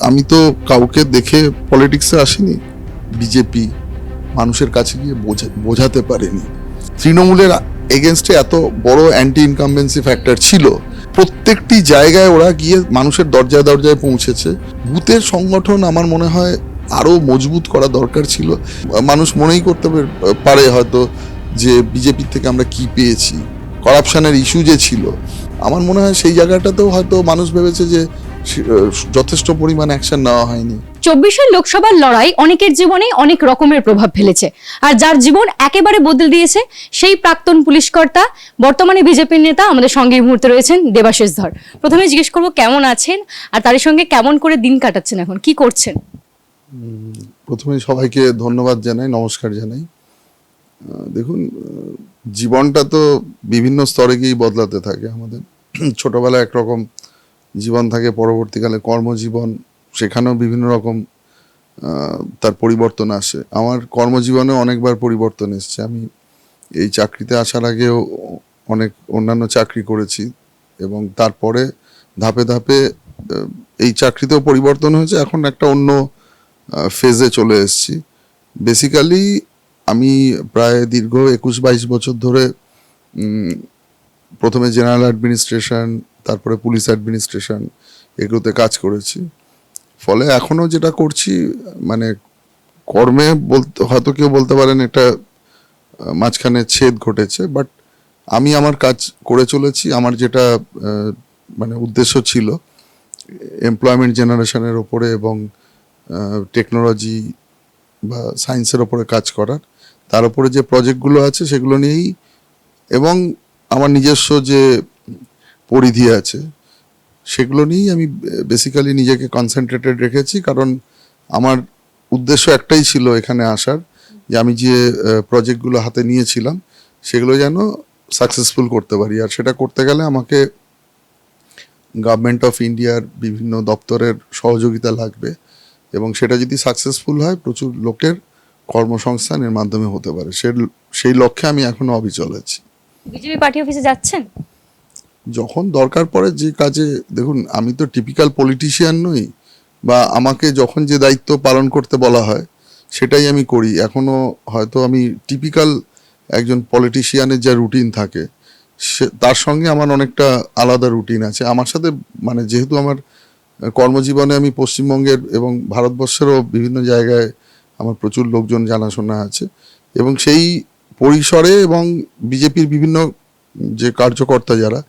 আমি তো কাউকে দেখে পলিটিক্সে আসিনি। বিজেপি মানুষের কাছে গিয়ে বোঝা- বোঝাতে পারেনি। তৃণমূলের এগেনস্টে এত বড় অ্যান্টি ইনকামবেন্সি ফ্যাক্টর ছিল। প্রত্যেকটি জায়গায় ওরা গিয়ে মানুষের দরজায় দরজায় পৌঁছেছে। বুথের সংগঠন আমার মনে হয় আরও মজবুত করা দরকার ছিল। মানুষ মনেই করতে পারে হয়তো যে বিজেপি থেকে আমরা কি পেয়েছি। করাপশনের ইস্যু যে ছিল। আমার মনে হয় সেই জায়গাটাতেও হয়তো মানুষ ভেবেছে যে যথেষ্ট পরিমাণ অ্যাকশন নেওয়া হয়নি। চব্বিশের লোকসভার লড়াই অনেকের জীবনে অনেক রকমের প্রভাব ফেলেছে। আর যার জীবন একেবারে বদলে দিয়েছে সেই প্রাক্তন পুলিশকর্তা বর্তমানে বিজেপির নেতা আমাদের সঙ্গে এই মুহূর্তে রয়েছেন দেবাশিস ধর। প্রথমে জিজ্ঞেস করব কেমন আছেন আর তার সঙ্গে কেমন করে দিন কাটাচ্ছেন এখন? কি করছেন? প্রথমে সবাইকে ধন্যবাদ জানাই নমস্কার জানাই। দেখুন জীবনটা তো বিভিন্ন স্তরে গিয়েই বদলাতে থাকে আমাদের। ছোটবেলায় একরকম জীবন থাকে, পরবর্তীকালে কর্মজীবন, সেখানেও বিভিন্ন রকম তার পরিবর্তন আসে। আমার কর্মজীবনে অনেকবার পরিবর্তন এসছে। আমি এই চাকরিতে আসার আগেও অনেক অন্যান্য চাকরি করেছি এবং তারপরে ধাপে ধাপে এই চাকরিতেও পরিবর্তন হয়েছে। এখন একটা অন্য ফেজে চলে এসেছি। বেসিক্যালি আমি প্রায় দীর্ঘ একুশ বাইশ বছর ধরে প্রথমে জেনারেল অ্যাডমিনিস্ট্রেশন তারপরে পুলিশ অ্যাডমিনিস্ট্রেশন এগুলোতে কাজ করেছি। ফলে এখনও যেটা করছি মানে কর্মে বলতে, হয়তো কেউ বলতে পারেন এটা মাঝখানে ছেদ ঘটেছে, বাট আমি আমার কাজ করে চলেছি। আমার যেটা মানে উদ্দেশ্য ছিল এমপ্লয়মেন্ট জেনারেশনের ওপরে এবং টেকনোলজি বা সায়েন্সের ওপরে কাজ করার। তার উপরে যে প্রজেক্টগুলো আছে সেগুলো নিয়েই এবং আমার নিজস্ব যে পরিধি আছে, সেগুলো নিয়েই আমি বেসিক্যালি নিজেকে কনসেন্ট্রেটেড রেখেছি। কারণ আমার উদ্দেশ্য একটাই ছিল এখানে আসার, যে আমি যে প্রজেক্টগুলো হাতে নিয়েছিলাম, সেগুলো যেন সাকসেসফুল করতে পারি। আর সেটা করতে গেলে আমাকে গভর্নমেন্ট অফ ইন্ডিয়ার বিভিন্ন দপ্তরের সহযোগিতা লাগবে এবং সেটা যদি সাকসেসফুল হয়, প্রচুর লোকের কর্মসংস্থান এর মাধ্যমে হতে পারে। সে, সেই লক্ষ্যে আমি এখনও অবিচল আছি। বিজেপি পার্টি অফিসে যাচ্ছেন? যখন দরকার পড়ে যে কাজে, দেখুন, আমি তো টিপিক্যাল পলিটিশিয়ান নই, বা আমাকে যখন যে দায়িত্ব পালন করতে বলা হয়, সেটাই আমি করি। এখনও হয়তো আমি টিপিক্যাল একজন পলিটিশিয়ানের যা রুটিন থাকে, সে, তার সঙ্গে আমার অনেকটা আলাদা রুটিন আছে। আমার সাথে মানে যেহেতু আমার কর্মজীবনে আমি পশ্চিমবঙ্গের এবং ভারতবর্ষেরও বিভিন্ন জায়গায় আমার প্রচুর লোকজন জানাশোনা আছে, এবং সেই পরিসরে এবং বিজেপির বিভিন্ন যে কার্যকর্তা যারা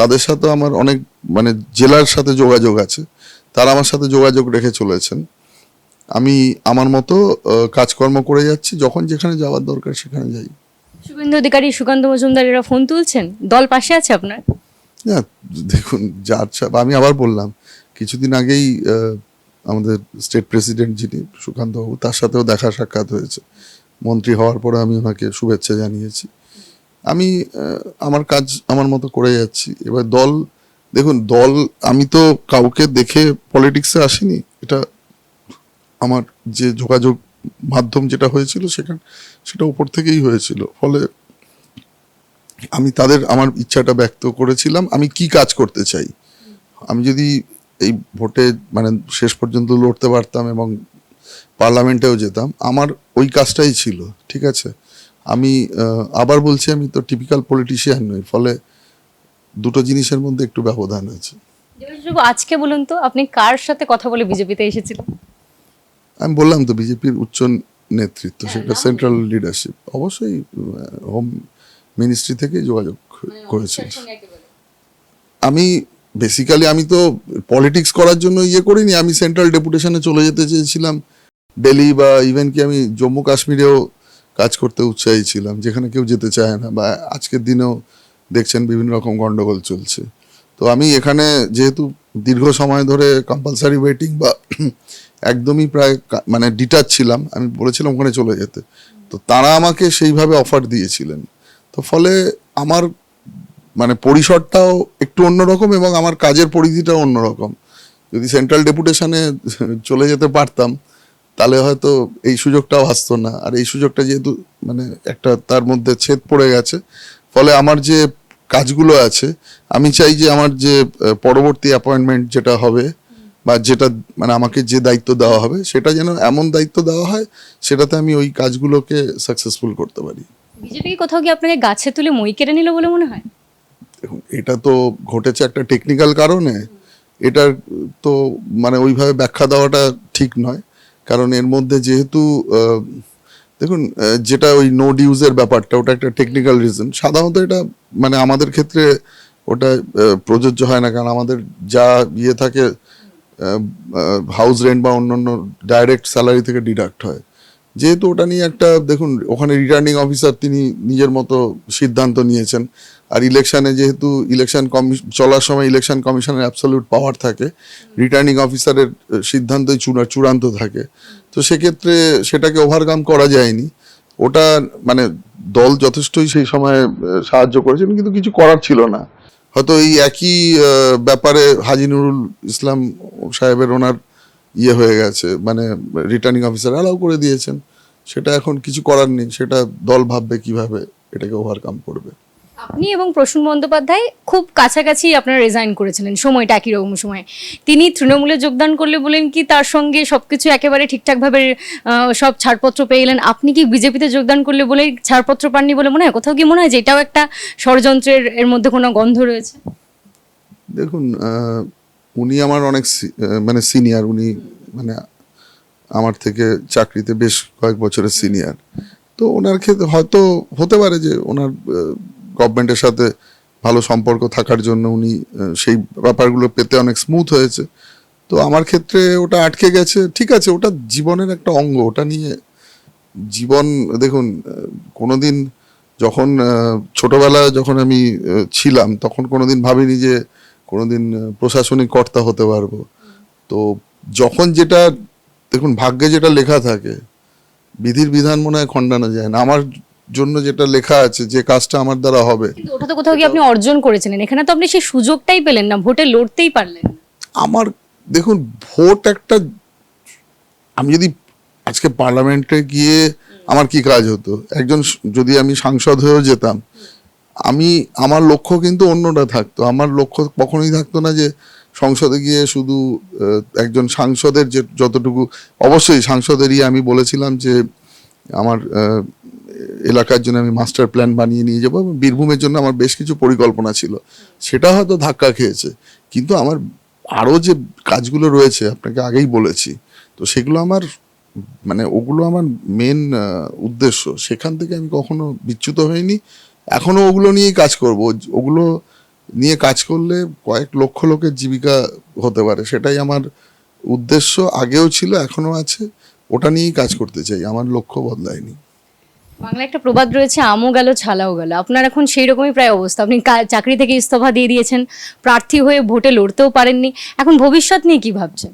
তাদের সাথে আমার অনেক মানে জেলার সাথে যোগাযোগ আছে তারা আমার সাথে যোগাযোগ রেখে চলেছেন। আমি আমার মতো কাজকর্ম করে যাচ্ছি যখন যেখানে যাওয়ার দরকার সেখানে যাই। শুভেন্দু অধিকারী সুকান্ত মজুমদার এরা ফোন তুলছেন? দল পাশে আছে আপনার? না দেখুন যার আমি আবার বললাম কিছুদিন আগেই আমাদের স্টেট প্রেসিডেন্ট যিনি সুকান্ত বাবু তার সাথেও দেখা সাক্ষাৎ হয়েছে। মন্ত্রী হওয়ার পরে আমি ওনাকে শুভেচ্ছা জানিয়েছি। আমি আমার কাজ আমার মতো করে যাচ্ছি। এবার দল, দেখুন, দল, আমি তো কাউকে দেখে পলিটিক্সে আসিনি। এটা আমার যে যোগাযোগ মাধ্যম যেটা হয়েছিল সেখানে, সেটা উপর থেকেই হয়েছিল। ফলে আমি তাদের, আমার ইচ্ছাটা ব্যক্ত করেছিলাম, আমি কি কাজ করতে চাই? আমি যদি এই ভোটে মানে শেষ পর্যন্ত লড়তে পারতাম এবং পার্লামেন্টেও যেতাম, আমার ওই কাজটাই ছিল, ঠিক আছে? আমি আবার বলছি আমি তো টিপিক্যাল পলিটিশিয়ান নই ফলে দুটো জিনিসের মধ্যে একটু ব্যবধান আছে। আজকে বলুন তো আপনি কার সাথে কথা বলে বিজেপিতে এসেছিলেন? আমি বললাম তো বিজেপির উচ্চ নেতৃত্ব সেটা সেন্ট্রাল লিডারশিপ অবশ্যই হোম মিনিস্ট্রি থেকে যোগাযোগ করেছি। আমি বেসিক্যালি আমি তো পলিটিক্স করার জন্য ইয়ে করিনি আমি সেন্ট্রাল ডেপুটেশনে চলে যেতে চেয়েছিলাম। দিল্লি বা ইভেন কি আমি জম্মু কাশ্মীরেও কাজ করতে উৎসাহী ছিলাম, যেখানে কেউ যেতে চায় না বা আজকের দিনেও দেখছেন বিভিন্ন রকম গন্ডগোল চলছে। তো আমি এখানে যেহেতু দীর্ঘ সময় ধরে কম্পালসারি ওয়েটিং বা একদমই প্রায় মানে ডিটাচ ছিলাম, আমি বলেছিলাম ওখানে চলে যেতে। তো তারা আমাকে সেইভাবে অফার দিয়েছিলেন। তো ফলে আমার মানে পরিসরটাও একটু অন্যরকম এবং আমার কাজের পরিধিটাও অন্যরকম। যদি সেন্ট্রাল ডেপুটেশনে চলে যেতে পারতাম তাহলে হয়তো এই সুযোগটাও আসতো না। আর এই সুযোগটা যেহেতু মানে একটা তার মধ্যে ছেদ পড়ে গেছে ফলে আমার যে কাজগুলো আছে আমি চাই যে আমার যে পরবর্তী অ্যাপয়েন্টমেন্ট যেটা হবে বা যেটা মানে আমাকে যে দায়িত্ব দেওয়া হবে সেটা যেন এমন দায়িত্ব দেওয়া হয় সেটাতে আমি ওই কাজগুলোকে সাকসেসফুল করতে পারি। বিজেপি কোথাও কি আপনাকে গাছে তুলে মই কেড়ে নিল বলে মনে হয়? দেখুন এটা তো ঘটেছে একটা টেকনিক্যাল কারণে এটার তো মানে ওইভাবে ব্যাখ্যা দেওয়াটা ঠিক নয়। কারণ এর মধ্যে যেহেতু দেখুন যেটা ওই নো ডিউজের ব্যাপারটা, ওটা একটা টেকনিক্যাল রিজন সাধারণত এটা মানে আমাদের ক্ষেত্রে ওটা প্রযোজ্য হয় না, কারণ আমাদের যা ইয়ে থাকে হাউস রেন্ট বা অন্যান্য ডাইরেক্ট স্যালারি থেকে ডিডাক্ট হয়। যেহেতু ওটা নিয়ে একটা, দেখুন, ওখানে রিটার্নিং অফিসার তিনি নিজের মতো সিদ্ধান্ত নিয়েছেন। আর ইলেকশনে যেহেতু ইলেকশন কমিশন চলার সময় ইলেকশন কমিশনের অ্যাবসলিউট পাওয়ার থাকে রিটার্নিং অফিসারের সিদ্ধান্তই চূড়া, চূড়ান্ত থাকে। তো সেক্ষেত্রে সেটাকে ওভারকাম করা যায়নি। ওটা মানে দল যথেষ্টই সেই সময় সাহায্য করেছেন কিন্তু কিছু করার ছিল না। হয়তো এই একই ব্যাপারে হাজি নুরুল ইসলাম সাহেবের ওনার ইয়ে হয়ে গেছে মানে রিটার্নিং অফিসার অ্যালাউ করে দিয়েছেন। সেটা এখন কিছু করার নেই, সেটা দল ভাববে কীভাবে এটাকে ওভারকাম করবে। আপনি এবং প্রসূন বন্দ্যোপাধ্যায় খুব কাছাকাছি আপনারা রেজাইন করেছিলেন, সময়টা একই রকম সময়। তিনি তৃণমূলে যোগদান করলে বলেন কি, তার সঙ্গে সব কিছু একেবারে ঠিকঠাকভাবে সব ছাড়পত্র পেয়ে গেলেন। আপনি কি বিজেপিতে যোগদান করলে বলে ছাড়পত্র পাননি বলে মনে হয়? কোথাও কি মনে হয় যে এটাও একটা ষড়যন্ত্রের, এর মধ্যে কোনো গন্ধ রয়েছে? দেখুন উনি আমার অনেক মানে সিনিয়র উনি মানে আমার থেকে চাকরিতে বেশ কয়েক বছরের সিনিয়র তো ওনার ক্ষেত্রে হয়তো হতে পারে যে ওনার গভর্নমেন্টের সাথে ভালো সম্পর্ক থাকার জন্য উনি সেই ব্যাপারগুলো পেতে অনেক স্মুথ হয়েছে। তো আমার ক্ষেত্রে ওটা আটকে গেছে। ঠিক আছে ওটা জীবনের একটা অঙ্গ। ওটা নিয়ে জীবন দেখুন কোনোদিন যখন আহ, ছোটবেলায় যখন আমি ছিলাম তখন কোনোদিন ভাবিনি যে কোনোদিন প্রশাসনিক কর্তা হতে পারব। তো যখন যেটা দেখুন ভাগ্যে যেটা লেখা থাকে বিধির বিধান মনে হয় খণ্ডানো যায় না। আমার জন্য যেটা লেখা আছে যে কাজটা আমার দ্বারা হবে। ওটা তো কোথাও গিয়ে আপনি অর্জন করেছিলেন। এখানে তো আপনি সেই সুযোগটাই পেলেন না ভোটে লড়তেই পারলেন আমার দেখুন ভোট একটা আমি যদি আজকে পার্লামেন্টে গিয়ে আমার কি কাজ হতো? একজন যদি আমি সাংসদ হয়েও যেতাম আমি আমার লক্ষ্য কিন্তু অন্যটা থাকতো। আমার লক্ষ্য কখনোই থাকতো না যে সংসদে গিয়ে শুধু একজন সাংসদের যে যতটুকু অবশ্যই সাংসদেরই আমি বলেছিলাম যে আমার এলাকার জন্য আমি মাস্টার প্ল্যান বানিয়ে নিয়ে যাব এবং বীরভূমের জন্য আমার বেশ কিছু পরিকল্পনা ছিল। সেটা হয়তো ধাক্কা খেয়েছে। কিন্তু আমার আরও যে কাজগুলো রয়েছে, আপনাকে আগেই বলেছি, তো সেগুলো আমার মানে ওগুলো আমার মেন উদ্দেশ্য। সেখান থেকে আমি কখনো বিচ্যুত হইনি। এখনও ওগুলো নিয়েই কাজ করব। ওগুলো নিয়ে কাজ করলে কয়েক লক্ষ লোকের জীবিকা হতে পারে। সেটাই আমার উদ্দেশ্য। আগেও ছিল, এখনও আছে। ওটা নিয়েই কাজ করতে চাই। আমার লক্ষ্য বদলায়নি। বাংলা একটা প্রবাদ রয়েছে আমও গেল ছালাও গেল। আপনার এখন সেই রকমই প্রায় অবস্থা। আপনি চাকরি থেকে ইস্তফা দিয়ে দিয়েছেন প্রার্থী হয়ে ভোটে লড়তেও পারেননি। এখন ভবিষ্যৎ নিয়ে কি ভাবছেন?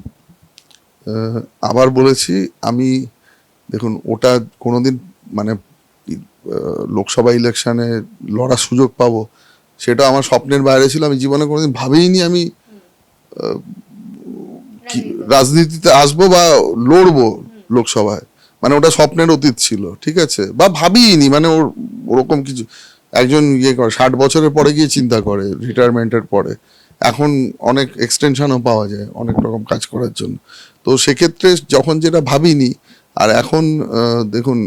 আবার বলেছি আমি দেখুন ওটা কোনোদিন মানে লোকসভা ইলেকশনে লড়ার সুযোগ পাবো সেটা আমার স্বপ্নের বাইরে ছিল। আমি জীবনে কোনোদিন ভাবিনি আমি রাজনীতিতে। আসব বা লড়বো লোকসভায়। মানে ওটা স্বপ্নের অতীত ছিল, ঠিক আছে? বা ভাবিনি মানে ওর, ওরকম কিছু, একজন ইয়ে করে, ষাট বছরের পরে গিয়ে চিন্তা করে রিটায়ারমেন্টের পরে। এখন অনেক এক্সটেনশনও পাওয়া যায়, অনেক রকম কাজ করার জন্য। তো সেক্ষেত্রে যখন যেটা ভাবিনি, আর এখন দেখুন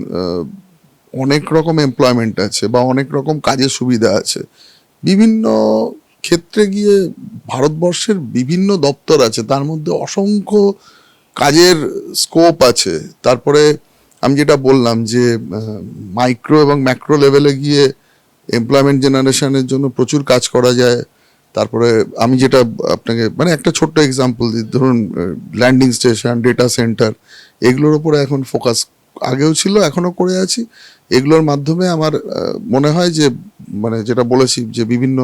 অনেক রকম এমপ্লয়মেন্ট আছে বা অনেক রকম কাজের সুবিধা আছে। বিভিন্ন ক্ষেত্রে গিয়ে ভারতবর্ষের বিভিন্ন দপ্তর আছে, তার মধ্যে অসংখ্য কাজের স্কোপ আছে। তারপরে আমি যেটা বললাম যে মাইক্রো এবং ম্যাক্রো লেভেলে গিয়ে এমপ্লয়মেন্ট জেনারেশনের জন্য প্রচুর কাজ করা যায়। তারপরে আমি যেটা আপনাকে মানে একটা ছোট্ট এক্সাম্পল দিই, ধরুন ল্যান্ডিং স্টেশন ডেটা সেন্টার এগুলোর উপরে এখন ফোকাস আগেও ছিল এখনও করে আছি। এগুলোর মাধ্যমে আমার মনে হয় যে মানে যেটা বলেছি যে, বিভিন্ন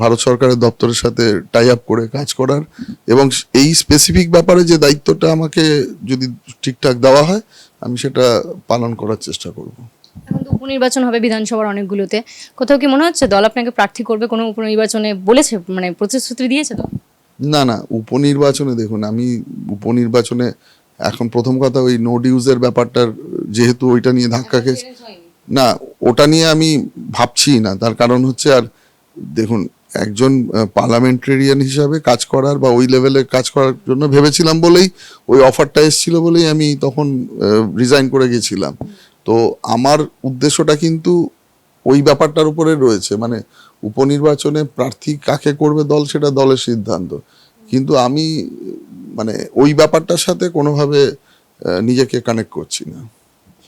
ভারত সরকারের দপ্তরের সাথে টাই আপ করে কাজ করার এবং এই স্পেসিফিক ব্যাপারে যে দায়িত্বটা আমাকে যদি ঠিকঠাক দেওয়া হয় আমি সেটা পালন করার চেষ্টা করব। এখন তো উপনির্বাচন হবে বিধানসভার অনেকগুলোতে। কোথাও কি মনে হচ্ছে দল আপনাকে প্রার্থী করবে? কোনো উপনির্বাচনে বলেছে মানে প্রতিশ্রুতি দিয়েছে তো? না না উপনির্বাচনে দেখুন আমি উপনির্বাচনে এখন প্রথম কথা ওই নো ডিউজের ব্যাপারটার যেহেতু ওইটা নিয়ে ধাক্কা খেয়েছে। না ওটা নিয়ে আমি ভাবছি না। তার কারণ হচ্ছে আর দেখুন, একজন পার্লামেন্টারিয়ান হিসাবে কাজ করার বা ওই লেভেলে কাজ করার জন্য ভেবেছিলাম বলেই, ওই অফারটা এসেছিল বলেই আমি তখন রিজাইন করে গেছিলাম। তো আমার উদ্দেশ্যটা কিন্তু ওই ব্যাপারটার উপরে রয়েছে। মানে উপনির্বাচনে প্রার্থী কাকে করবে দল, সেটা দলের সিদ্ধান্ত। কিন্তু আমি মানে ওই ব্যাপারটার সাথে কোনোভাবে নিজেকে কানেক্ট করছি না।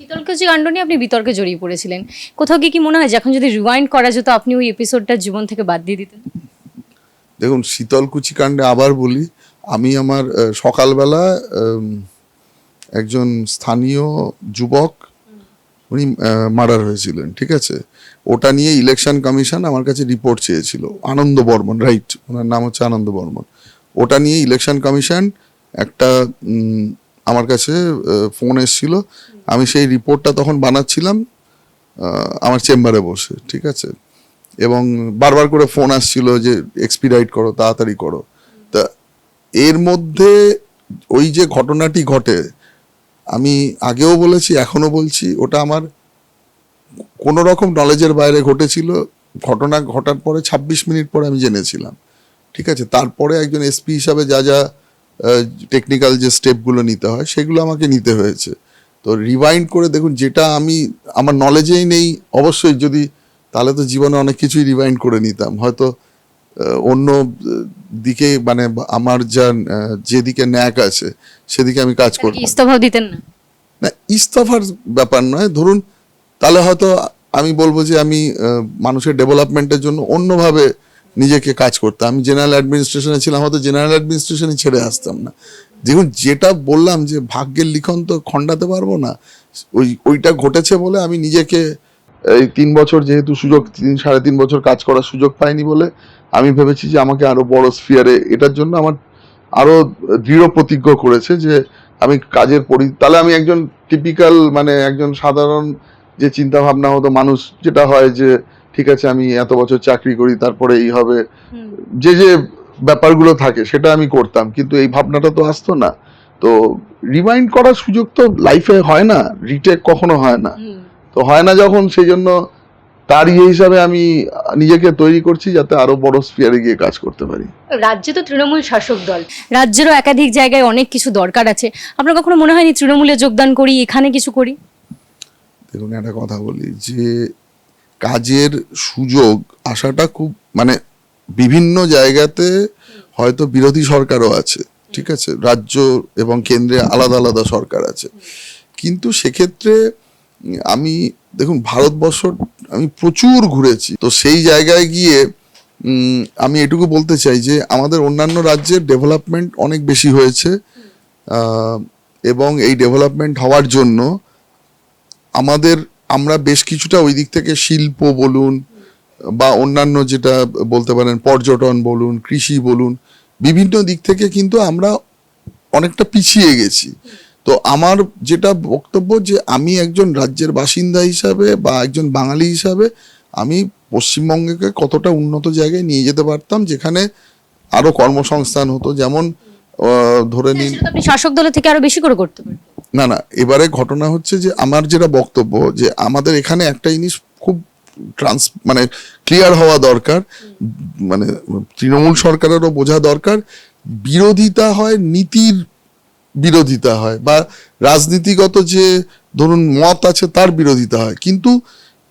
শীতলকুচি কাণ্ড নিয়ে আপনি বিতর্কে জড়িয়ে পড়েছিলেন। কোথাও গিয়ে কি মনে হয় এখন যদি রিওয়াইন্ড করা যেত, আপনি ওই এপিসোডটা জীবন থেকে বাদ দিয়ে দিতেন? দেখুন, শীতলকুচি কাণ্ডে আবার বলি, আমি আমার সকালবেলা একজন স্থানীয় যুবক, উনি মার্ডার হয়েছিলেন, ঠিক আছে? ওটা নিয়ে ইলেকশন কমিশন আমার কাছে রিপোর্ট চেয়েছিল আনন্দ বর্মন রাইট ওনার নাম হচ্ছে আনন্দ বর্মন ওটা নিয়ে ইলেকশন কমিশন একটা আমার কাছে ফোন এসেছিল। আমি সেই রিপোর্টটা তখন বানাচ্ছিলাম আমার চেম্বারে বসে, ঠিক আছে? এবং বারবার করে ফোন আসছিল যে এক্সপিরাইট করো, তাড়াতাড়ি করো। তা এর মধ্যে ওই যে ঘটনাটি ঘটে, আমি আগেও বলেছি এখনও বলছি, ওটা আমার কোনো রকম নলেজের বাইরে ঘটেছিল। ঘটনা ঘটার পরে ২৬ মিনিট পরে আমি জেনেছিলাম, ঠিক আছে? তারপরে একজন এসপি হিসাবে যা যা টেকনিক্যাল যে স্টেপগুলো নিতে হয় সেগুলো আমাকে নিতে হয়েছে। তো রিভাইন্ড করে দেখুন যেটা আমি আমার নলেজেই নেই। অবশ্যই যদি তাহলে তো জীবনে অনেক কিছুই রিভাইন্ড করে নিতাম। হয়তো অন্য দিকে মানে আমার যা যেদিকে ন্যাক আছে সেদিকে আমি কাজ কি ইস্তফা দিতেন না? না ইস্তফার ব্যাপার নয়। ধরুন তাহলে হয়তো আমি বলব যে আমি মানুষের ডেভেলপমেন্টের জন্য অন্যভাবে নিজেকে কাজ করতাম। আমি জেনারেল অ্যাডমিনিস্ট্রেশনে ছিলাম, হয়তো জেনারেল অ্যাডমিনিস্ট্রেশনে ছেড়ে আসতাম না। দেখুন, যেটা বললাম যে ভাগ্যের লিখন তো খণ্ডাতে পারব না, ওই, ওইটা ঘটেছে বলে আমি নিজেকে এই তিন বছর যেহেতু সুযোগ, তিন, সাড়ে তিন বছর কাজ করার সুযোগ পাইনি বলে আমি ভেবেছি যে আমাকে আরও বড় স্ফিয়ারে এটার জন্য আমার আরও দৃঢ় প্রতিজ্ঞ করেছে যে আমি কাজের পরি, তাহলে আমি একজন টিপিক্যাল মানে একজন সাধারণ যে চিন্তা ভাবনা হতো মানুষ, যেটা হয় যে ঠিক আছে আমি এত বছর চাকরি করি তারপরে এই হবে। যে যে ব্যাপারগুলো থাকে সেটা আমি করতাম কিন্তু এই ভাবনাটা তো আসতো না। তো রিমাইন্ড করার সুযোগ তো লাইফে হয় না রিটেক কখনো হয় না। তো হয় না যখন সেই জন্য তার ইয়ে হিসাবে আমি নিজেকে তৈরি করছি যাতে আরও বড় স্পিয়ারে গিয়ে কাজ করতে পারি। রাজ্যে তো তৃণমূল শাসক দল। রাজ্যেরও একাধিক জায়গায় অনেক কিছু দরকার আছে। আপনার কখনো মনে হয়নি তৃণমূলে যোগদান করি এখানে কিছু করি? দেখুন একটা কথা বলি যে কাজের সুযোগ আসাটা খুব মানে বিভিন্ন জায়গাতে হয়তো বিরোধী সরকারও আছে, ঠিক আছে? রাজ্য এবং কেন্দ্রে আলাদা আলাদা সরকার আছে। কিন্তু সেক্ষেত্রে আমি, দেখুন, ভারতবর্ষ, আমি প্রচুর ঘুরেছি। তো সেই জায়গায় গিয়ে আমি এটুকু বলতে চাই যে আমাদের অন্যান্য রাজ্যের ডেভেলপমেন্ট অনেক বেশি হয়েছে এবং এই ডেভেলপমেন্ট হওয়ার জন্য আমাদের আমরা বেশ কিছুটা ওই দিক থেকে শিল্প বলুন বা অন্যান্য যেটা বলতে পারেন পর্যটন বলুন কৃষি বলুন বিভিন্ন দিক থেকে কিন্তু আমরা অনেকটা পিছিয়ে গেছি। তো আমার যেটা বক্তব্য যে আমি একজন রাজ্যের বাসিন্দা হিসাবে বা একজন বাঙালি হিসাবে আমি পশ্চিমবঙ্গকে কতটা উন্নত জায়গায় নিয়ে যেতে পারতাম যেখানে আরও কর্মসংস্থান হতো যেমন ধরে নিন শাসক দলের থেকে আরও বেশি করে করতে পারেন না না, এবারে ঘটনা হচ্ছে যে আমার যেটা বক্তব্য যে আমাদের এখানে একটা জিনিস খুব ট্রান্স মানে ক্লিয়ার হওয়া দরকার মানে তৃণমূল সরকারেরও বোঝা দরকার, বিরোধিতা হয়, নীতির বিরোধিতা হয়, বা রাজনীতিগত যে ধরুন মত আছে তার বিরোধিতা হয়, কিন্তু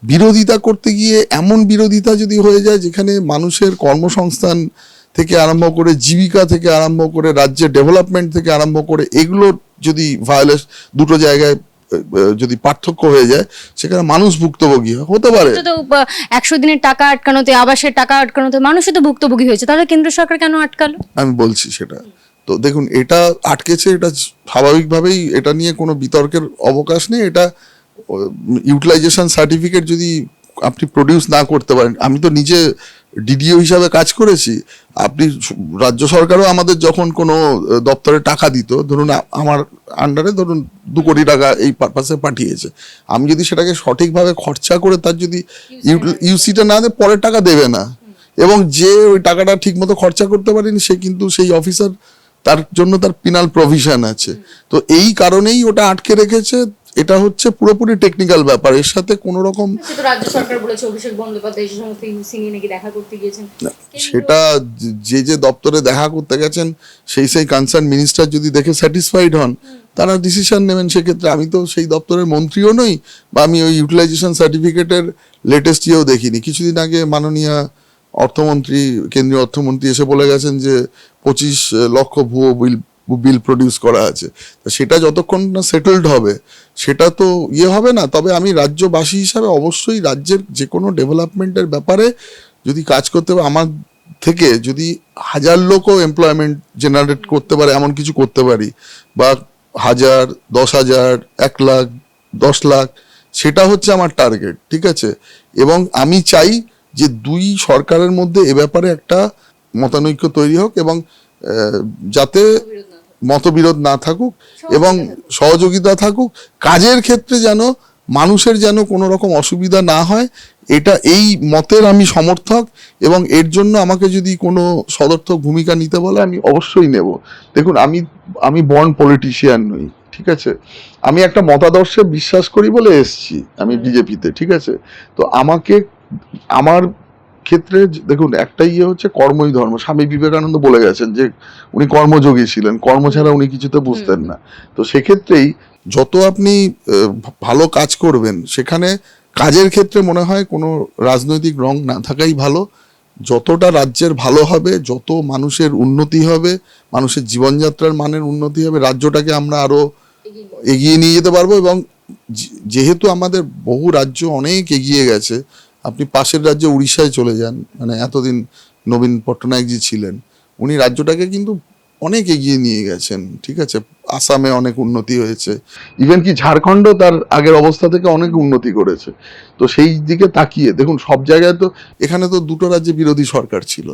বিরোধিতা করতে গিয়ে এমন বিরোধিতা যদি হয়ে যায় যেখানে মানুষের কর্মসংস্থান থেকে আরম্ভ করে জীবিকা থেকে আরম্ভ করে রাজ্যের ডেভেলপমেন্ট থেকে আরম্ভ করে এগুলো যদি ভায়োলেস দুটো জায়গায় যদি পার্থক্য হয়ে যায় সেখানে মানুষ ভুক্তভোগী হতে পারে। একশো দিনের টাকা আটকানোতে আবাসের টাকা আটকানোতে মানুষই তো ভুক্তভোগী হয়েছে। তাহলে কেন্দ্র সরকার কেন আটকালো? আমি বলছি সেটা। তো দেখুন এটা আটকেছে এটা স্বাভাবিকভাবেই এটা নিয়ে কোনো বিতর্কের অবকাশ নেই। এটা ইউটিলাইজেশন সার্টিফিকেট যদি আপনি প্রডিউস না করতে পারেন আমি তো নিজে ডিডিও হিসাবে কাজ করেছি আপনি রাজ্য সরকারও আমাদের যখন কোনো দপ্তরে টাকা দিত ধরুন আমার আন্ডারে ধরুন দু কোটি টাকা এই পারপাসে পাঠিয়েছে। আমি যদি সেটাকে সঠিকভাবে খরচা করে তার যদি ইউসিটা না দেয় পরের টাকা দেবে না। এবং যে ওই টাকাটা ঠিকমতো খরচা করতে পারেনি সে কিন্তু সেই অফিসার তার জন্য তার পিনাল প্রভিশন আছে। তো এই কারণেই ওটা আটকে রেখেছে। এটা হচ্ছে পুরোপুরি টেকনিক্যাল ব্যাপার। এর সাথে কোনো রকম রাজ্য সরকার বলেছে অভিষেক বন্দ্যোপাধ্যায় যে সমস্ত ইউসি নিয়ে নাকি দেখা করতে গিয়েছেন। সেটা যে যে দপ্তরে দেখা করতে গেছেন সেই সেই কনসার্ন মিনিস্টার যদি দেখে স্যাটিসফাইড হন তারা ডিসিশন নেবেন সেক্ষেত্রে। আমি তো সেই দপ্তরের মন্ত্রীও নই বা আমি ওই ইউটিলাইজেশন সার্টিফিকেটের লেটেস্ট ইয়েও দেখিনি। কিছুদিন আগে মাননীয় অর্থমন্ত্রী কেন্দ্রীয় অর্থমন্ত্রী এসে বলে গেছেন যে পঁচিশ লক্ষ ভুয়ো বিল বিল প্রডিউস করা আছে। সেটা যতক্ষণ না সেটেলড হবে, সেটা তো ইয়ে হবে না। তবে আমি রাজ্যবাসী হিসাবে অবশ্যই রাজ্যের যে কোনো ডেভেলপমেন্টের ব্যাপারে যদি কাজ করতে হবে আমার থেকে যদি হাজার লোকও এমপ্লয়মেন্ট জেনারেট করতে পারে, এমন কিছু করতে পারি, বা হাজার, দশ হাজার, এক লাখ, দশ লাখ, সেটা হচ্ছে আমার টার্গেট ঠিক আছে? এবং আমি চাই যে দুই সরকারের মধ্যে এ ব্যাপারে একটা মতানৈক্য তৈরি হোক এবং যাতে মতবিরোধ না থাকুক এবং সহযোগিতা থাকুক কাজের ক্ষেত্রে যেন মানুষের যেন কোনো রকম অসুবিধা না হয় এটা এই মতের আমি সমর্থক এবং এর জন্য আমাকে যদি কোনো সদর্থক ভূমিকা নিতে বলে আমি অবশ্যই নেব। দেখুন আমি আমি বর্ন পলিটিশিয়ান নই ঠিক আছে? আমি একটা মতাদর্শে বিশ্বাস করি বলে এসছি আমি বিজেপিতে ঠিক আছে? তো আমাকে আমার ক্ষেত্রে দেখুন একটাই ইয়ে হচ্ছে কর্মই ধর্ম। স্বামী বিবেকানন্দ বলে গেছেন যে উনি কর্মযোগী ছিলেন কর্ম ছাড়া উনি কিছুতে বুঝতেন না। তো সেক্ষেত্রেই যত আপনি ভালো কাজ করবেন সেখানে কাজের ক্ষেত্রে মনে হয় কোনো রাজনৈতিক রং না থাকাই ভালো। যতটা রাজ্যের ভালো হবে যত মানুষের উন্নতি হবে মানুষের জীবনযাত্রার মানের উন্নতি হবে রাজ্যটাকে আমরা আরও এগিয়ে নিয়ে যেতে পারব এবং যেহেতু আমাদের বহু রাজ্য অনেক এগিয়ে গেছে আপনি পাশের রাজ্যে উড়িষ্যায় চলে যান মানে এতদিন নবীন পট্টনায়কজি ছিলেন উনি রাজ্যটাকে কিন্তু অনেক এগিয়ে নিয়ে গেছেন ঠিক আছে? আসামে অনেক উন্নতি হয়েছে। ইভেন কি ঝাড়খণ্ড তার আগের অবস্থা থেকে অনেক উন্নতি করেছে। তো সেই দিকে তাকিয়ে দেখুন সব জায়গায় তো এখানে তো দুটো রাজ্যে বিরোধী সরকার ছিল।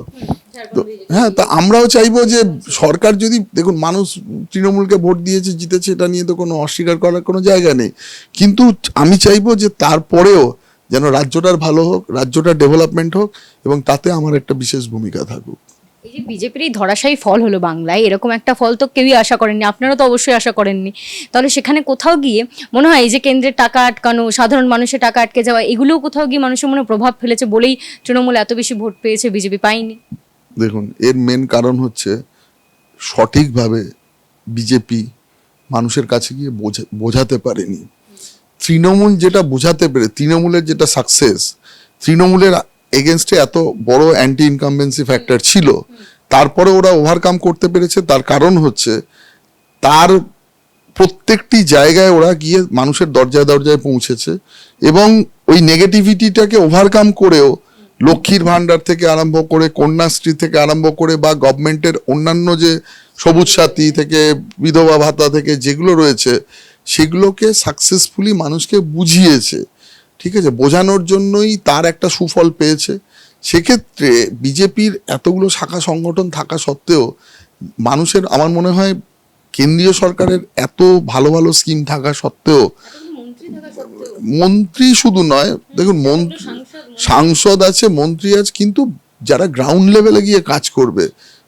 তো হ্যাঁ তা আমরাও চাইব যে সরকার যদি দেখুন মানুষ তৃণমূলকে ভোট দিয়েছে জিতেছে এটা নিয়ে তো কোনো অস্বীকার করার কোনো জায়গা নেই। কিন্তু আমি চাইব যে তারপরেও যেন রাজ্যটার ভালো হোক রাজ্যটার ডেভেলপমেন্ট হোক এবং তাতে আমার একটা বিশেষ ভূমিকা থাকুক। এই যে বিজেপির এই ধরাশায়ী ফল হলো বাংলায় এরকম একটা ফল তো কেউই আশা করেননি আপনারা তো অবশ্যই আশা করেননি। তাহলে সেখানে কোথাও গিয়ে মনে হয় এই যে কেন্দ্রের টাকা আটকানো সাধারণ মানুষের টাকা আটকে যাওয়া এগুলোও কোথাও গিয়ে মানুষের মনে প্রভাব ফেলেছে বলেই তৃণমূল এত বেশি ভোট পেয়েছে বিজেপি পায়নি। দেখুন এর মেন কারণ হচ্ছে সঠিকভাবে বিজেপি মানুষের কাছে গিয়ে বোঝা- বোঝাতে পারেনি। তৃণমূল যেটা বোঝাতে পেরে, তৃণমূলের যেটা সাকসেস তৃণমূলের এগেনস্টে এত বড় অ্যান্টি ইনকামবেন্সি ফ্যাক্টর ছিল, তারপরে ওরা ওভারকাম করতে পেরেছে, তার কারণ হচ্ছে তার প্রত্যেকটি জায়গায় ওরা গিয়ে মানুষের দরজায় দরজায় পৌঁছেছে এবং ওই নেগেটিভিটিটাকে ওভারকাম করেও লক্ষ্মীর ভান্ডার থেকে আরম্ভ করে, কন্যাশ্রী থেকে আরম্ভ করে বা গভর্নমেন্টের অন্যান্য যে সবুজ সাথী থেকে, বিধবা ভাতা থেকে যেগুলো রয়েছে সেগুলোকে সাকসেসফুলি মানুষকে বুঝিয়েছে। ঠিক আছে? বোঝানোর জন্যই তার একটা সুফল পেয়েছে। সেক্ষেত্রে বিজেপির এতগুলো শাখা সংগঠন থাকা সত্ত্বেও মানুষের আমার মনে হয় কেন্দ্রীয় সরকারের এত ভালো ভালো স্কিম থাকা সত্ত্বেও মন্ত্রী শুধু নয় দেখুন মন্ত্রী সাংসদ আছে মন্ত্রী আছে কিন্তু যারা গ্রাউন্ড লেভেলে গিয়ে কাজ করবে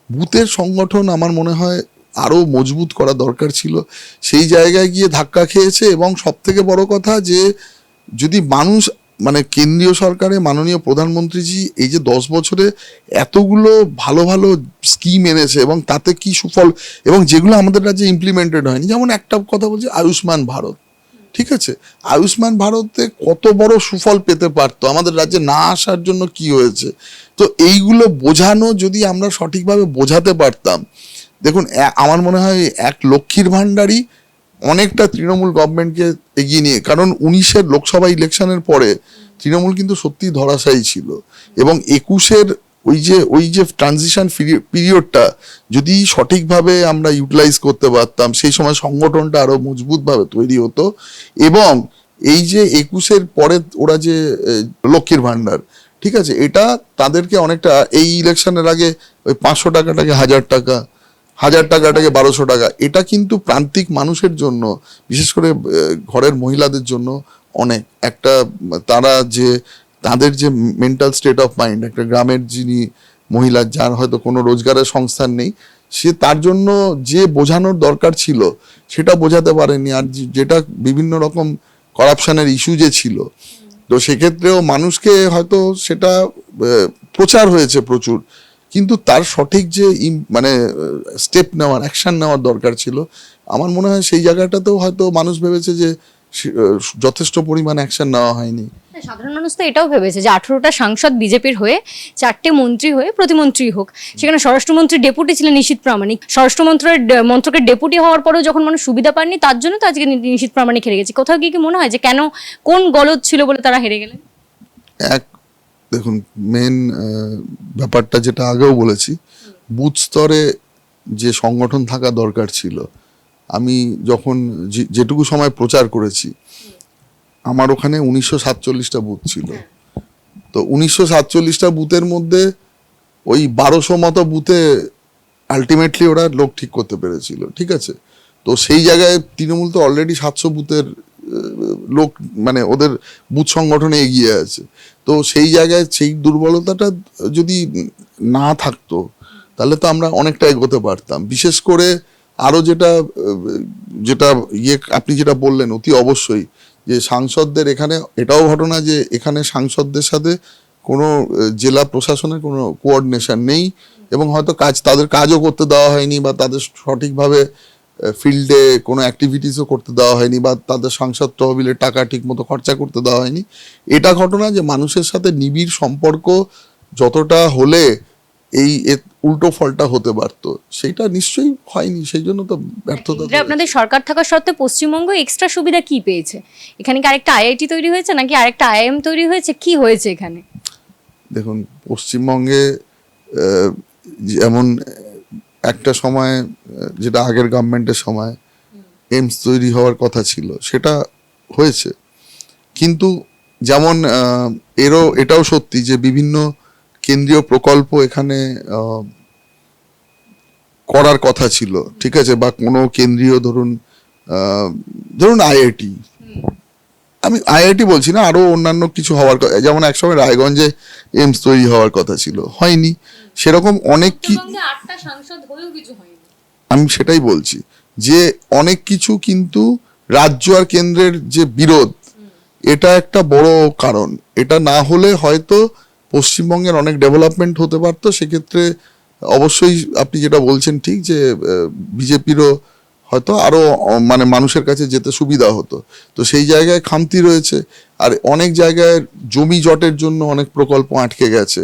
বুথের সংগঠন আমার মনে হয় আরও মজবুত করা দরকার ছিল। সেই জায়গায় গিয়ে ধাক্কা খেয়েছে এবং সব থেকে বড় কথা যে, যদি মানুষ মানে কেন্দ্রীয় সরকারে, মাননীয় প্রধানমন্ত্রীজি এই যে দশ বছরে এতগুলো ভালো ভালো স্কিম এনেছে এবং তাতে কি সুফল, এবং যেগুলো আমাদের রাজ্যে ইমপ্লিমেন্টেড হয়নি, যেমন একটা কথা বলছি আয়ুষ্মান ভারত। ঠিক আছে? আয়ুষ্মান ভারতে কত বড় সুফল পেতে পারতো? আমাদের রাজ্যে না আসার জন্য কি হয়েছে? তো এইগুলো বোঝানো যদি আমরা সঠিকভাবে বোঝাতে পারতাম দেখুন আমার মনে হয় এক লক্ষ্মীর ভাণ্ডারই অনেকটা তৃণমূল গভর্নমেন্টকে এগিয়ে নিয়ে, কারণ উনিশের লোকসভা ইলেকশনের পরে তৃণমূল কিন্তু সত্যি ধরাশায়ী ছিল। এবং একুশের ওই যে ওই যে ট্রানজিশন পিরিয়ডটা যদি সঠিকভাবে আমরা ইউটিলাইজ করতে পারতাম, সেই সময় সংগঠনটা আরও মজবুতভাবে তৈরি হতো। এবং এই যে একুশের পরে ওরা যে লক্ষ্মীর ভাণ্ডার, ঠিক আছে, এটা তাদেরকে অনেকটা, এই ইলেকশনের আগে ওই পাঁচশো টাকাটাকে হাজার টাকা হাজার টাকাটাকে বারোশো টাকা। এটা কিন্তু প্রান্তিক মানুষের জন্য, বিশেষ করে ঘরের মহিলাদের জন্য অনেক। একটা, তারা যে, তাদের যে মেন্টাল স্টেট অফ মাইন্ড একটা গ্রামের যিনি মহিলা, যার হয়তো কোনো রোজগারের সংস্থান নেই, সে তার জন্য যে বোঝানোর দরকার ছিল, সেটা বোঝাতে পারেনি। আর যেটা বিভিন্ন রকম করাপশানের ইস্যু যে ছিল, তো সেক্ষেত্রেও মানুষকে হয়তো সেটা প্রচার হয়েছে প্রচুর। কিন্তু তার সঠিক যে মানে স্টেপ নেওয়ার অ্যাকশন নেওয়ার দরকার ছিল। আমার মনে হয় সেই জায়গাটাতেও হয়তো মানুষ ভেবেছে যে যথেষ্ট পরিমাণ অ্যাকশন নেওয়া হয়নি। সাধারণ মানুষ তো এটাও ভেবেছে যে আঠেরোটা সাংসদ বিজেপির হয়ে চারটে মন্ত্রী হয়ে প্রতিমন্ত্রী হোক। সেখানে স্বরাষ্ট্রমন্ত্রী ডেপুটি ছিলেন নিশীত প্রামাণিক। স্বরাষ্ট্রমন্ত্রের মন্ত্রকের ডেপুটি হওয়ার পরেও যখন মানুষ সুবিধা পাননি তার জন্য তো আজকে নিশীত প্রামাণিক হেরে গেছে। কোথাও গিয়ে কি মনে হয় যে কেন কোন গলদ ছিল বলে তারা হেরে গেলেন? এক দেখুন মেন ব্যাপারটা যেটা আগেও বলেছি বুথ স্তরে যে সংগঠন থাকা দরকার ছিল আমি যখন যেটুকু সময় প্রচার করেছি আমার ওখানে উনিশশো সাতচল্লিশটা বুথ ছিল। তো উনিশশো সাতচল্লিশটা বুথের মধ্যে ওই বারোশো মতো বুথে আলটিমেটলি ওরা লোক ঠিক করতে পেরেছিল ঠিক আছে? তো সেই জায়গায় তৃণমূল তো অলরেডি সাতশো বুথের লোক মানে ওদের বুথ সংগঠনে এগিয়ে আছে। তো সেই জায়গায় সেই দুর্বলতাটা যদি না থাকতো, তাহলে তো আমরা অনেকটা এগোতে পারতাম। বিশেষ করে আরও যেটা যেটা ইয়ে আপনি যেটা বললেন অতি অবশ্যই যে সাংসদদের এখানে, এটাও ঘটনা যে এখানে সাংসদদের সাথে কোনো জেলা প্রশাসনের কোনো কোঅর্ডিনেশন নেই এবং হয়তো কাজ, তাদের কাজও করতে দেওয়া হয়নি বা তাদের সঠিকভাবে ফিল্ডে কোনো অ্যাক্টিভিটিসও করতে দেওয়া হয়নি বা তাদের সাংসদ তহবিলের টাকা ঠিকমতো খরচা করতে দেওয়া হয়নি। এটা ঘটনা যে মানুষের সাথে নিবিড় সম্পর্ক যতটা হলে এই উল্টো ফলটা হতে পারতো। সেটা নিশ্চয়ই হয়নি সেই জন্য তো ব্যর্থতা আপনাদের সরকার থাকা সত্ত্বেও পশ্চিমবঙ্গ এক্সট্রা সুবিধা কি পেয়েছে? এখানে কি আরেকটা আইআইটি তৈরি হয়েছে নাকি আরেকটা আইএম তৈরি হয়েছে? কি হয়েছে এখানে? দেখুন পশ্চিমবঙ্গে যেমন একটা সময় যেটা আগের গভর্নমেন্টের সময় এইমস তৈরি হওয়ার কথা ছিল সেটা হয়েছে। কিন্তু যেমন এরও এটাও সত্যি যে বিভিন্ন কেন্দ্রীয় প্রকল্প এখানে করার কথা ছিল ঠিক আছে? বা কোনো কেন্দ্রীয় ধরুন ধরুন আইআইটি আমি আইআইটি বলছি না আরও অন্যান্য কিছু হওয়ার কথা যেমন একসময় রায়গঞ্জে এইমস তৈরি হওয়ার কথা ছিল। হয়নি। সেরকম অনেক কি আমি সেটাই বলছি যে অনেক কিছু কিন্তু রাজ্য আর কেন্দ্রের যে বিরোধ এটা একটা বড় কারণ। এটা না হলে হয়তো পশ্চিমবঙ্গের অনেক ডেভেলপমেন্ট হতে পারতো। সেক্ষেত্রে অবশ্যই আপনি যেটা বলছেন ঠিক যে বিজেপিরও হয়তো আরও আহ, মানে মানুষের কাছে যেতে সুবিধা হতো। তো সেই জায়গায় খামতি রয়েছে। আর অনেক জায়গায় জমি জটের জন্য অনেক প্রকল্প আটকে গেছে।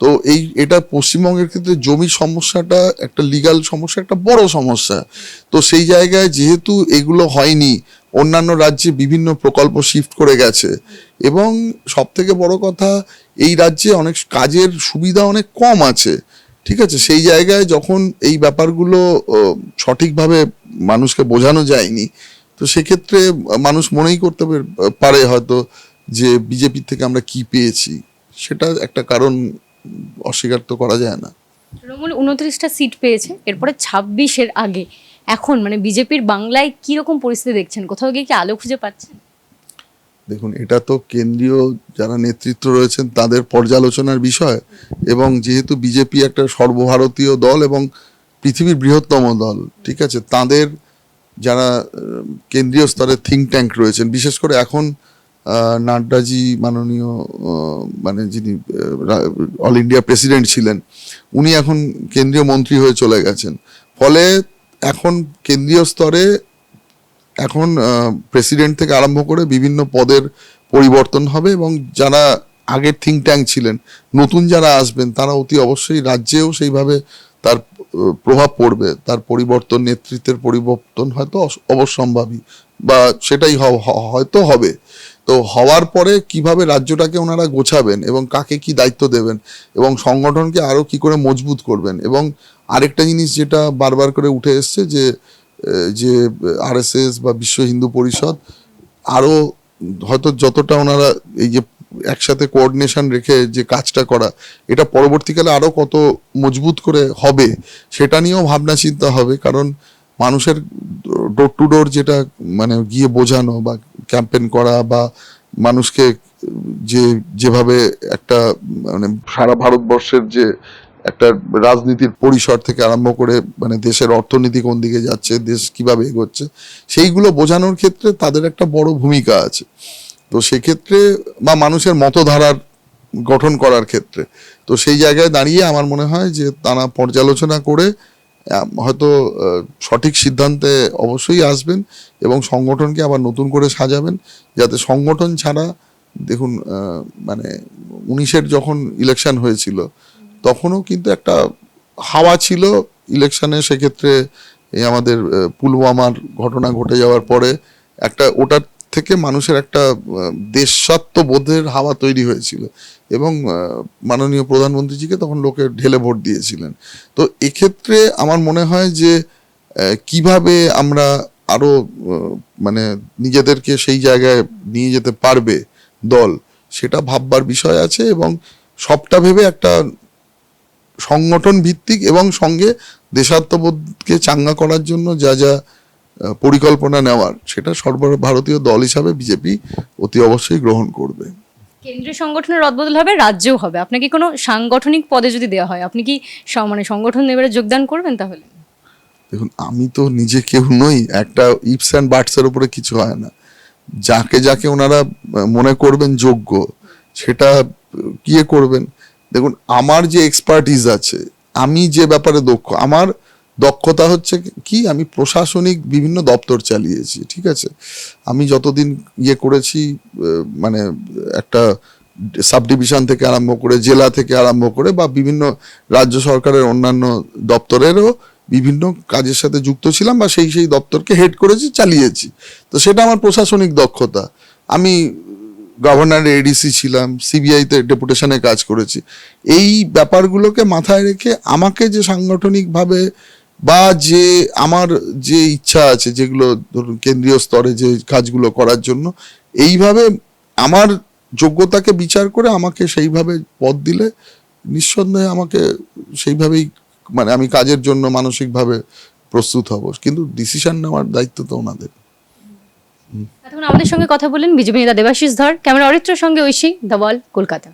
তো এই এটা পশ্চিমবঙ্গের ক্ষেত্রে জমির সমস্যাটা একটা লিগাল সমস্যা একটা বড় সমস্যা। তো সেই জায়গায় যেহেতু এগুলো হয়নি অন্যান্য রাজ্যে বিভিন্ন প্রকল্প শিফট করে গেছে। এবং সব থেকে বড় কথা এই রাজ্যে অনেক কাজের সুবিধা অনেক কম আছে। ঠিক আছে, সেই জায়গায় যখন এই ব্যাপারগুলো সঠিকভাবে মানুষকে বোঝানো যায়নি, তো সেক্ষেত্রে মানুষ মনেই করতে পারে হয়তো যে বিজেপি থেকে আমরা কি পেয়েছি, সেটা একটা কারণ অস্বীকার তো করা যায় না। তৃণমূল উনত্রিশটা সিট পেয়েছে, এরপরে ছাব্বিশের আগে। এখন মানে বিজেপির বাংলায় কি রকম পরিস্থিতি দেখছেন? কোথাও গিয়ে কি আলো খুঁজে পাচ্ছেন? দেখুন, এটা তো কেন্দ্রীয় যারা নেতৃত্ব রয়েছেন তাদের পর্যালোচনার বিষয় এবং যেহেতু বিজেপি একটা সর্বভারতীয় দল এবং পৃথিবীর বৃহত্তম দল, ঠিক আছে, তাদের যারা কেন্দ্রীয় স্তরে থিঙ্ক ট্যাঙ্ক রয়েছেন, বিশেষ করে এখন নাড্ডাজি মাননীয় মানে যিনি অল ইন্ডিয়া প্রেসিডেন্ট ছিলেন, উনি এখন কেন্দ্রীয় মন্ত্রী হয়ে চলে গেছেন। ফলে এখন কেন্দ্রীয় স্তরে এখন প্রেসিডেন্ট থেকে আরম্ভ করে বিভিন্ন পদের পরিবর্তন হবে এবং যারা আগের থিঙ্ক ট্যাঙ্ক ছিলেন, নতুন যারা আসবেন, তারা অতি অবশ্যই রাজ্যেও সেইভাবে তার প্রভাব পড়বে। তার পরিবর্তন, নেতৃত্বের পরিবর্তন হয়তো অবশ্যম্ভাবী বা সেটাই হয়তো হবে। তো হওয়ার পরে কীভাবে রাজ্যটাকে ওনারা গোছাবেন এবং কাকে কি দায়িত্ব দেবেন এবং সংগঠনকে আরও কি করে মজবুত করবেন এবং আরেকটা জিনিস যেটা বারবার করে উঠে এসছে যে যে আরএসএস বা বিশ্ব হিন্দু পরিষদ আরও হয়তো যতটা ওনারা এই যে একসাথে কোঅর্ডিনেশন রেখে যে কাজটা করা, এটা পরবর্তীকালে আরও কত মজবুত করে হবে, সেটা নিয়েও ভাবনা চিন্তা হবে। কারণ মানুষের ডোর টু ডোর যেটা মানে গিয়ে বোঝানো বা ক্যাম্পেন করা বা মানুষকে যে, যেভাবে একটা মানে সারা ভারতবর্ষের যে একটা রাজনীতির পরিসর থেকে আরম্ভ করে মানে দেশের অর্থনীতি কোন দিকে যাচ্ছে, দেশ কীভাবে এগোচ্ছে, সেইগুলো বোঝানোর ক্ষেত্রে তাদের একটা বড় ভূমিকা আছে। তো সেক্ষেত্রে বা মানুষের মতধারার গঠন করার ক্ষেত্রে। তো সেই জায়গায় দাঁড়িয়ে আমার মনে হয় যে তারা পর্যালোচনা করে হয়তো সঠিক সিদ্ধান্তে অবশ্যই আসবেন এবং সংগঠনকে আবার নতুন করে সাজাবেন, যাতে সংগঠন ছাড়া, দেখুন মানে উনিশের যখন ইলেকশন হয়েছিল তখনও কিন্তু একটা হাওয়া ছিল ইলেকশনে সেক্ষেত্রে এই আমাদের পুলওয়ামার ঘটনা ঘটে যাওয়ার পরে একটা ওটার থেকে মানুষের একটা আহ, দেশাত্মবোধের হাওয়া তৈরি হয়েছিল এবং মাননীয় প্রধানমন্ত্রীজিকে তখন লোকে ঢেলে ভোট দিয়েছিলেন। তো এক্ষেত্রে আমার মনে হয় যে কীভাবে আমরা আরও মানে নিজেদেরকে সেই জায়গায় নিয়ে যেতে পারবে দল সেটা ভাববার বিষয় আছে এবং সবটা ভেবে একটা সংগঠন ভিত্তিক এবং সঙ্গে দেশাত্মবোধকে চাঙ্গা করার জন্য যা যা পরিকল্পনা নেওয়ার সেটা সর্বভারতীয় দল হিসাবে বিজেপি অতি অবশ্যই গ্রহণ করবে। কেন্দ্রীয় সংগঠনের রদবদল হবে রাজ্যেও হবে। আপনাকে কোনো সাংগঠনিক পদে যদি দেওয়া হয় আপনি কি মানে সংগঠন এবারে যোগদান করবেন তাহলে? দেখুন আমি তো নিজে কেউ নই একটা ইপস অ্যান্ড বার্ডসের উপরে কিছু হয় না। যাকে যাকে ওনারা মনে করবেন যোগ্য সেটা গিয়ে করবেন? দেখুন, আমার যে এক্সপার্টিস আছে, আমি যে ব্যাপারে দক্ষ, আমার দক্ষতা হচ্ছে কি, আমি প্রশাসনিক বিভিন্ন দপ্তর চালিয়েছি, ঠিক আছে? আমি যতদিন ইয়ে করেছি মানে একটা সাব ডিভিশন থেকে আরম্ভ করে, জেলা থেকে আরম্ভ করে, বা বিভিন্ন রাজ্য সরকারের অন্যান্য দপ্তরেরও বিভিন্ন কাজের সাথে যুক্ত ছিলাম, বা সেই সেই দপ্তরকে হেড করেছি, চালিয়েছি। তো সেটা আমার প্রশাসনিক দক্ষতা। আমি গভর্নর এডিসি ছিলাম সিবিআইতে ডেপুটেশনে কাজ করেছি। এই ব্যাপারগুলোকে মাথায় রেখে আমাকে যে সাংগঠনিকভাবে বা যে আমার যে ইচ্ছা আছে, যেগুলো ধরুন কেন্দ্রীয় স্তরে যে কাজগুলো করার জন্য, এইভাবে আমার যোগ্যতাকে বিচার করে আমাকে সেইভাবে পদ দিলে নিঃসন্দেহে আমাকে সেইভাবেই মানে আমি কাজের জন্য মানসিকভাবে প্রস্তুত হব। কিন্তু ডিসিশন নেওয়ার দায়িত্ব তো ওনাদের। আমাদের সঙ্গে কথা বলেন বিজেপি নেতা দেবাশিস ধর ক্যামেরা অরিত্রের সঙ্গে ঐশী বল কলকাতা।